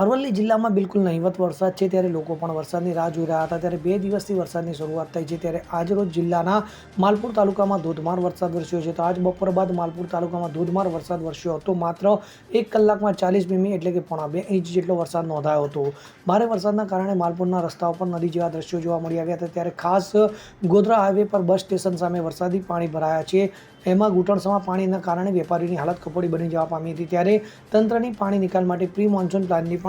અરવલ્લી જિલ્લામાં બિલકુલ નહીવત વરસાદ છે. ત્યારે લોકો પણ વરસાદની રાહ જોઈ રહ્યા હતા. ત્યારે બે દિવસથી વરસાદની શરૂઆત થઈ છે. ત્યારે આજરોજ જિલ્લાના માલપુર તાલુકામાં ધોધમાર વરસાદ વરસ્યો છે. તો આજ બપોર બાદ માલપુર તાલુકામાં ધોધમાર વરસાદ વરસ્યો હતો. માત્ર એક કલાકમાં ચાલીસ મીમી એટલે કે પોણા બે ઇંચ જેટલો વરસાદ નોંધાયો હતો. ભારે વરસાદના કારણે માલપુરના રસ્તાઓ પર નદી જેવા દ્રશ્યો જોવા મળી આવ્યા હતા. ત્યારે ખાસ ગોધરા હાઈવે પર બસ સ્ટેશન સામે વરસાદી પાણી ભરાયા છે. એમાં ઘૂંટણસમાં પાણીના કારણે વેપારીની હાલત કફોડી બની જવા પામી હતી. ત્યારે તંત્રની પાણી નિકાલ માટે પ્રી મોન્સૂન પ્લાનની